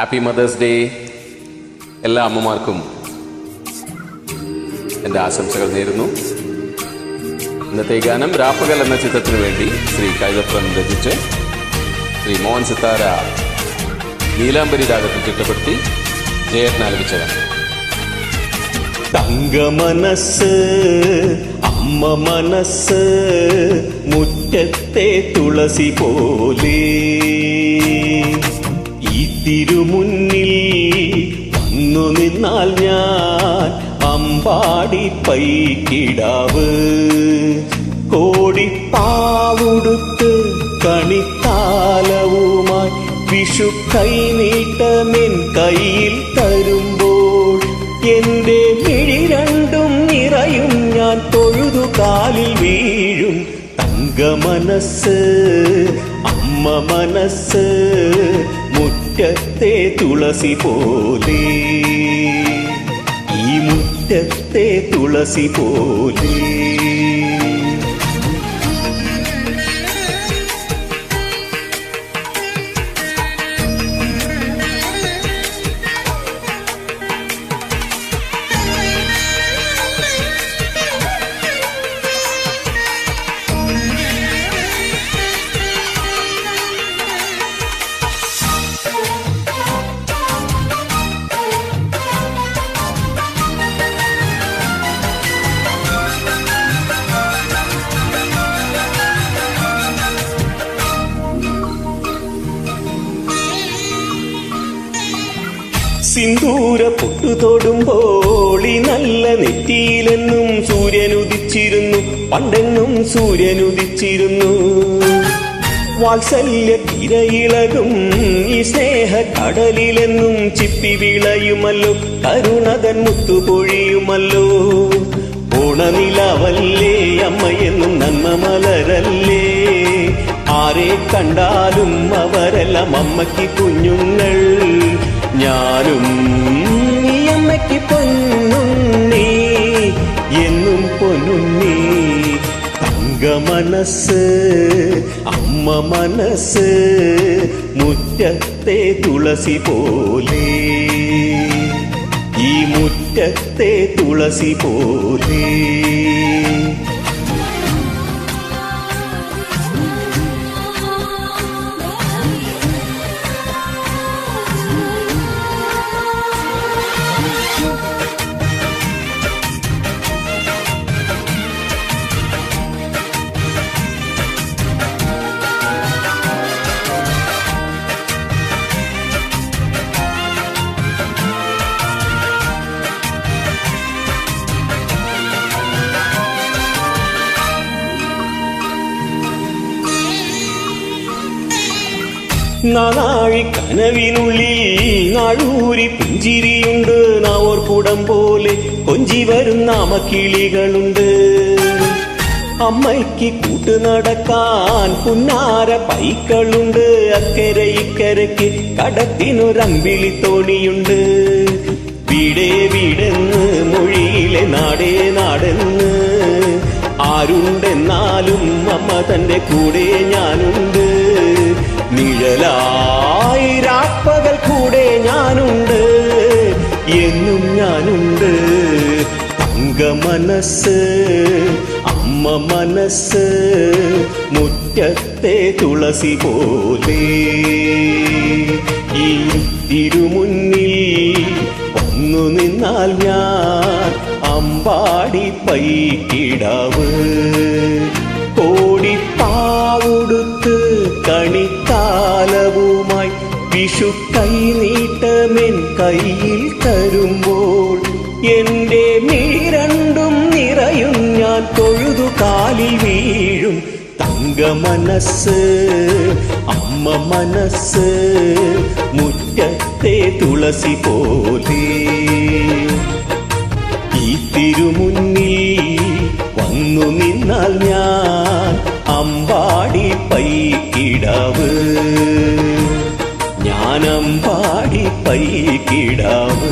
Happy mothers day എല്ലാ അമ്മമാർക്കും എന്റെ ആശംസകൾ നേരുന്നു. ഇന്നത്തെ ഗാനം രാപ്പകൽ എന്ന ചിത്രത്തിന് വേണ്ടി ശ്രീ കൈതപ്പൻ രചിച്ച് ശ്രീ മോഹൻ സിത്താര നീലാംബരി രാഗത്തിൽ ചിട്ടപ്പെടുത്തി ജയേട്ടൻ ആലപിച്ച തങ്ക മനസ്സ് അമ്മ മനസ്സ് മുറ്റത്തെ തുളസി പോലെ തിരുമുന്നിൽ വന്നു നിന്നാൽ ഞാൻ അമ്പാടി പൈക്കിടാവ് കോടിപ്പാവുടുത്ത് കണിത്താലവുമായി വിഷു കൈ നീട്ടമെൻ കയ്യിൽ തരുമ്പോൾ എന്റെ മിഴി രണ്ടും നിറയും ഞാൻ തൊഴുതു കാലിൽ വീഴും. തങ്ക മനസ്സ് അമ്മ മനസ്സ് മുറ്റത്തെ തുളസി പോലെ ഈ മുറ്റത്തെ തുളസി പോലെ സിന്ദൂര പൊട്ടു തൊടുമ്പോളി നല്ല നെറ്റിയിലെന്നും സൂര്യനുദിച്ചിരുന്നു. പണ്ടെന്നും സൂര്യനുദിച്ചിരുന്നു. വാത്സല്യ തിരയിളകും ഈ സ്നേഹ കടലിലെന്നും ചിപ്പി വിളയുമല്ലോ. കരുണതൻ മുത്തുപൊഴിയുമല്ലോ. ഓണനിലവല്ലേ അമ്മയെന്നും നന്മ മലരല്ലേ? ആരെ കണ്ടാലും അവരെല്ലാം അമ്മയ്ക്ക് കുഞ്ഞുങ്ങൾ. ഞാനും നീ അമ്മയ്ക്ക് പൊന്നുണ്ണി എന്നും പൊന്നുണ്ണി. തങ്ക മനസ്സ് അമ്മ മനസ്സ് മുറ്റത്തെ തുളസി പോലെ. ഈ മുറ്റത്തെ തുളസി പോലെ. നാനാഴി കനവിനുള്ളിൽ നാഴൂരി പുഞ്ചിരിയുണ്ട്. നാവോർ കൂടം പോലെ കൊഞ്ചി വരും നാമക്കിളികളുണ്ട്. അമ്മയ്ക്ക് കൂട്ടു നടക്കാൻ പുന്നാര പൈക്കളുണ്ട്. അക്കരെ ഇക്കരയ്ക്ക് കടത്തിനൊരമ്പിളി തോണിയുണ്ട്. വീടേ വീടെന്ന് മൊഴിയിലെ നാടേ നാടെന്ന്. ആരുണ്ടെന്നാലും അമ്മ തന്റെ കൂടെ ഞാനുണ്ട്. നിഴലായി രാപ്പകൽ കൂടെ ഞാനുണ്ട് എന്നും ഞാനുണ്ട്. തങ്ക മനസ്സ് അമ്മ മനസ്സ് മുറ്റത്തെ തുളസി പോലെ. ഈ തിരുമുന്നിൽ വന്നു നിന്നാൽ ഞാൻ അമ്പാടി പൈക്കിടാവ്. കയ്യിൽ തരുമ്പോൾ എന്റെ നീരണ്ടും നിറയും ഞാൻ തൊഴുതു കാലിൽ വീഴും. തങ്ക മനസ്സ് അമ്മ മനസ്സ് മുറ്റത്തെ തുളസി പോലെ. ഈ തിരുമുന്നിൽ വന്നു നിന്നാൽ ഞാൻ അമ്പാടി പൈക്കിടവ്. பானம் பாடி பைக்கிடாவு.